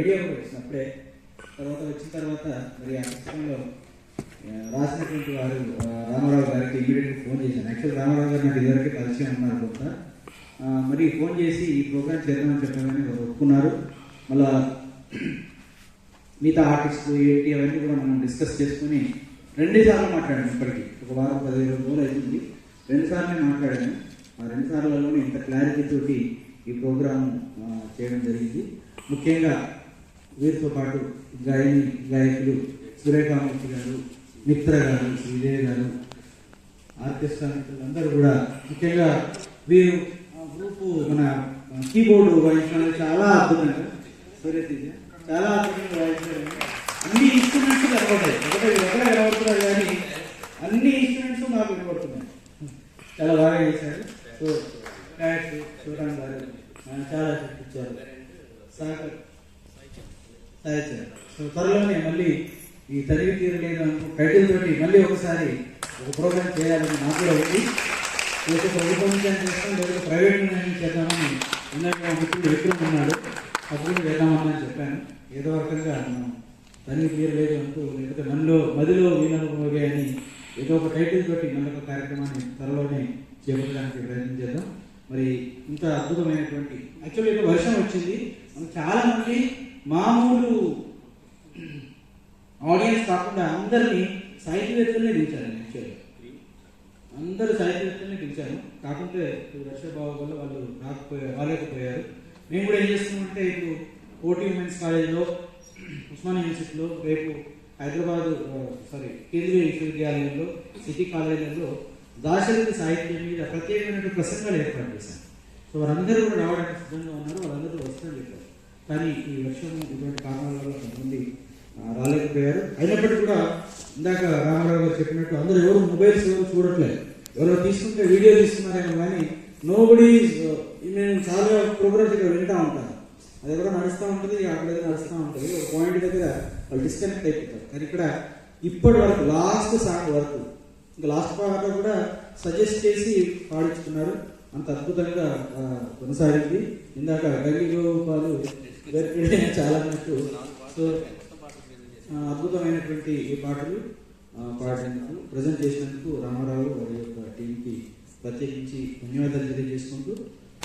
Idea వచ్చినప్పుడే తర్వాత వచ్చిన తర్వాత మరి ఆ పుస్తకంలో రాసినటువంటి వారు రామారావు గారికి ఇమీడియట్గా ఫోన్ చేశాను. యాక్చువల్ రామారావు గారు నాకు ఇదివరకే పరిచయం ఉన్నారు కొంత. మరి ఫోన్ చేసి ఈ ప్రోగ్రామ్ చేద్దామని చెప్పగానే వారు ఒప్పుకున్నారు. మళ్ళా మిగతా ఆర్టిస్ట్ ఏంటి అవన్నీ కూడా మనం డిస్కస్ చేసుకుని రెండేసార్లు మాట్లాడాను ఇప్పటికీ. ఒక వారం పదిహేను రోజులు అవుతుంది రెండు సార్లు మాట్లాడాను ఆ రెండు సార్లలోనే ఇంత క్లారిటీ తోటి ఈ ప్రోగ్రామ్ చేయడం జరిగింది. ముఖ్యంగా వీరితో పాటు గాయని గాయకులు సురేఖామూర్తి గారు మిత్ర గారు శ్రీదేవి గారు ఆర్కెస్ట్రా మిత్రులు అందరూ కూడా ముఖ్యంగా వీరు ఆ గ్రూపు మన కీబోర్డు వాయించడం చాలా అద్భుతంగా సూర్యతేజ చాలా అద్భుతంగా వాయించారు అన్ని ఇన్స్ట్రుమెంట్స్ కనబడతాయి. ఒకటే ఒకటే కనబడుతున్నారు కానీ అన్ని ఇన్స్ట్రుమెంట్స్ మాకు కనబడుతున్నాయి. చాలా బాగా చేశారు. సో క్యాట్ చూడడానికి గారు. చాలా చూపించారు సాగర్ తయారు చేయాలి. సో త్వరలోనే మళ్ళీ ఈ తరిగి తీరలేదు టైటిల్ తోటి మళ్ళీ ఒకసారి ఒక ప్రోగ్రామ్ చేయాలని నాకు కూడా ఉంది. ప్రభుత్వం చేస్తాం లేదా ప్రైవేట్ నుంచి చేద్దామని ఇందాక మా మిత్రుడు విక్రమ్ ఉన్నాడు. అప్పుడు వెళ్దామని చెప్పాను. ఏదో రకంగా మనం తనిఖీ తీరలేదు అంటూ లేకపోతే మనలో మదిలో వీణమోగే అని ఏదో ఒక టైటిల్ తోటి మళ్ళొక కార్యక్రమాన్ని త్వరలోనే చేపట్టడానికి ప్రయత్నం చేద్దాం. మరి ఇంత అద్భుతమైనటువంటి యాక్చువల్లీ ఇక్కడ వర్షం వచ్చింది. చాలామంది చాలా మంది మామూలు ఆడియన్స్ కాకుండా అందరినీ సాహిత్యవేత్తలనే దించారు యాక్చువల్లీ అందరూ సాహిత్యవేత్తలనే పిలిచారు. కాకుంటే ఇప్పుడు వర్షభావం వల్ల వాళ్ళు రాకపోయారు రాలేకపోయారు. మేము కూడా ఏం చేస్తున్నామంటే ఇప్పుడు ఓటీ ఉమెన్స్ కాలేజ్లో ఉస్మానియా యూనివర్సిటీలో రేపు హైదరాబాద్ సారీ కేంద్రీయ విశ్వవిద్యాలయంలో సిటీ కాలేజీలలో దాశరథి సాహిత్యం మీద ప్రత్యేకమైన ప్రసంగాలు ఏర్పాటు చేశాను సో వారందరూ కూడా రావడానికి సిద్ధంగా ఉన్నారు వాళ్ళందరూ వస్తారని చెప్పారు కానీ ఈ వర్షం ఇటువంటి కారణాల వల్ల కొంతమంది రాలేకపోయారు. అయినప్పటికీ కూడా ఇందాక రామారావు గారు చెప్పినట్టు అందరూ ఎవరు మొబైల్స్ ఎవరు చూడట్లేదు. ఎవరో తీసుకుంటే వీడియో తీసుకున్నారేమో కానీ నోబడి నేను చాలా ప్రోగ్రామ్స్ ఇక్కడ వింటా ఉంటాను అది కూడా నడుస్తూ ఉంటుంది అక్కడ దగ్గర నడుస్తూ ఉంటుంది. ఒక పాయింట్ దగ్గర వాళ్ళు డిస్కనెక్ట్ అయిపోతారు. కానీ ఇక్కడ ఇప్పటి వరకు లాస్ట్ సాంగ్ వరకు ఇంకా లాస్ట్ పాట కూడా సజెస్ట్ చేసి పాడించుకున్నారు. అంత అద్భుతంగా కొనసాగింది. ఇందాక గంగిగోపాలు చాలా అన్నట్టు సో అద్భుతమైనటువంటి ఈ పాటలు పాడినందుకు ప్రజెంట్ చేసినందుకు రామారావు వారి యొక్క టీంకి ప్రత్యేకించి ధన్యవాదాలు తెలియజేసుకుంటూ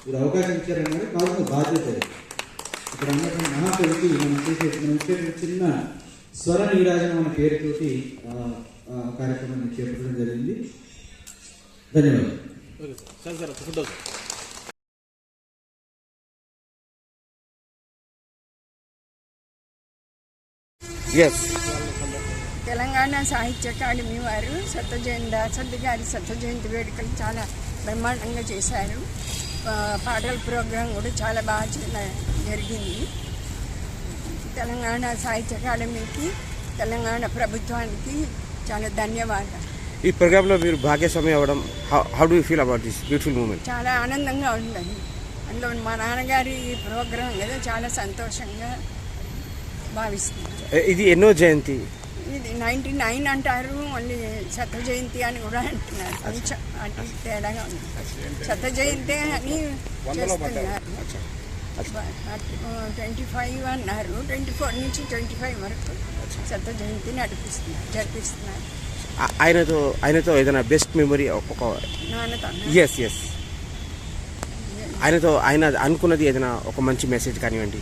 మీరు అవకాశం ఇచ్చారన్నారు కాదు బాధ్యత. ఇక్కడ ఉన్నటువంటి మహాకవికి మనం చేసే మనం చిన్న స్వర నీరాజన అనే పేరుతోటి కార్యక్రమాన్ని చేపట్టడం జరిగింది. ధన్యవాదాలు. తెలంగాణ సాహిత్య అకాడమీ వారు సత్యజయంతి దాసరి గారి సత్య జయంతి వేడుకలు చాలా బ్రహ్మాండంగా చేశారు. పాటల ప్రోగ్రాం కూడా చాలా బాగా జరిగింది. తెలంగాణ సాహిత్య అకాడమీకి తెలంగాణ ప్రభుత్వానికి చాలా ధన్యవాదాలు. ఈ ప్రోగ్రాంలో మీరు భాగ్యస్వామి అవ్వడం how do feel about this beautiful moment చాలా ఆనందంగా ఉందండి. అందులో మా నాన్నగారి ప్రోగ్రాం కదా చాలా సంతోషంగా భావిస్తున్నాను ఇది ఎన్నో జయంతి? ఇది నైన్టీ నైన్ అంటారు మళ్ళీ శత జయంతి అని కూడా అంటున్నారు. కొంచెం అటు తేడాగా ఉంది. శత జయంతి అని చేస్తున్నారు. ట్వంటీ ఫైవ్ అన్నారు. ట్వంటీ ఫోర్ నుంచి ట్వంటీ ఫైవ్ వరకు శత జయంతి నడిపిస్తున్నారు జరిపిస్తున్నారు. ఆయనతో ఆయనతో ఏదైనా బెస్ట్ మెమరీ ఒక ఎస్ ఎస్ ఆయనతో ఆయన అనుకున్నది ఏదైనా ఒక మంచి మెసేజ్ కానివ్వండి.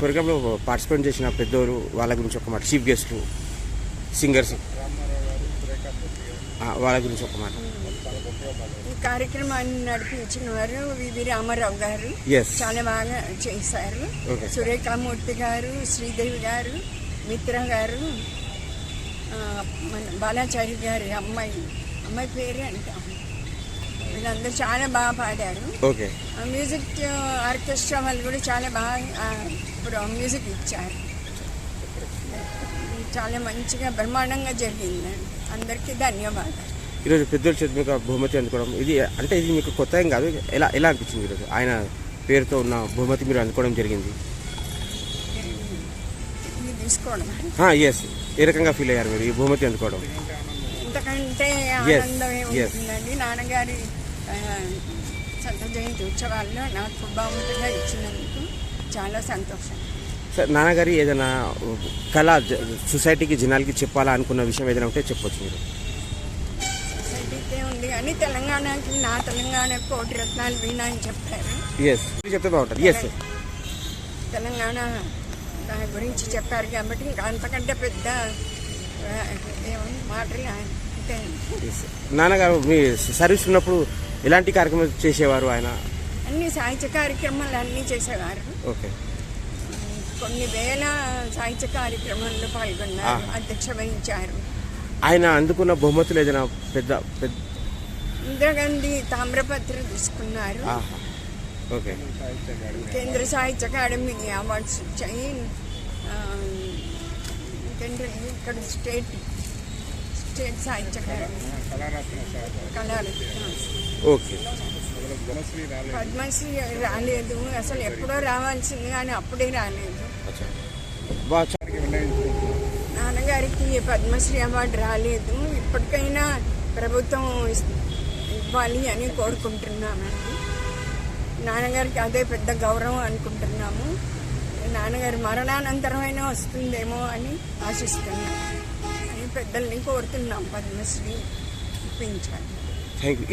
ప్రోగ్రాంలో పార్టిసిపేట్ చేసిన పెద్దోరు వాళ్ళ గురించి ఒక మాట చీఫ్ గెస్ట్లు సింగర్స్ వాళ్ళ గురించి ఒక మాట. ఈ కార్యక్రమాన్ని నడిపించిన వారు వివి రామారావు గారు. చాలా బాగా చేశారు. సురేఖామూర్తి గారు శ్రీదేవి గారు మిత్ర గారు మన బాలాచారి గారి అమ్మాయి. అమ్మాయి పేరే అంటాం. వీళ్ళందరూ చాలా బాగా పాడారు. మ్యూజిక్ ఆర్కెస్ట్రా వాళ్ళు కూడా చాలా బాగా ఇప్పుడు మ్యూజిక్ ఇచ్చారు. చాలా మంచిగా బ్రహ్మాండంగా జరిగిందండి అందరికీ ధన్యవాదాలు. ఈరోజు పెద్దోళ్ళ చేతి మీద బహుమతి అందుకోవడం ఇది అంటే ఇది మీకు కొత్త ఏం కాదు ఎలా ఎలా అనిపించింది ఈరోజు? ఆయన పేరుతో ఉన్న బహుమతి మీరు అందుకోవడం జరిగింది. ఎస్ ఏ రకంగా ఫీల్ అయ్యారు మీరు ఈ బహుమతి అందుకోవడం? ఇంతకంటే నాన్నగారి సంత జయంతి ఉత్సవాల్లో నాకు బహుమతిగా ఇచ్చినందుకు చాలా సంతోషం. సార్ నాన్నగారి ఏదైనా కళ సొసైటీకి జనాలకి చెప్పాలా అనుకున్న విషయం ఏదైనా ఉంటే చెప్పొచ్చు మీరు. ఉంది కానీ తెలంగాణకి నా తెలంగాణ కోటి రత్నాలు వీణ అని చెప్పారు ఎస్ చెప్తే బాగుంటుంది. ఎస్ తెలంగాణ దాని గురించి చెప్పారు కాబట్టి ఇంకా అంతకంటే పెద్ద ఏముంది మాటలు ఎస్ నాన్నగారు మీ సర్వీస్ ఉన్నప్పుడు ఎలాంటి కార్యక్రమాలు చేసేవారు ఆయన? అన్ని సాహిత్య కార్యక్రమాలు అన్నీ చేసేవారు. ఓకే కొన్ని వేల సాహిత్య కార్యక్రమాల్లో పాల్గొన్నారు ఆహా. అధ్యక్ష వహించారు. ఆయన అందుకున్న బహుమతులు ఏదైనా పెద్ద పెద్ద ఇందిరాగాంధీ తామ్రపత్ర తీసుకున్నారు. ఓకే. కేంద్ర సాహిత్య అకాడమీ అవార్డ్స్ వచ్చాయి. ఇంకేంటి? ఇక్కడ state state Sahitya Akademi. Kalaratna. Okay. Padmashri రాలేదు. అసలు ఎప్పుడో రావాల్సింది కానీ అప్పుడే రాలేదు. నాన్నగారికి పద్మశ్రీ అవార్డు రాలేదు. ఇప్పటికైనా ప్రభుత్వం ఇవ్వాలి అని కోరుకుంటున్నామండి. నాన్నగారికి అదే పెద్ద గౌరవం అనుకుంటున్నాము. నాన్నగారి మరణానంతరమైనా వస్తుందేమో అని ఆశిస్తున్నాం. అని పెద్దల్ని కోరుతున్నాం. పద్మశ్రీ ఇప్పించాలి. Thank you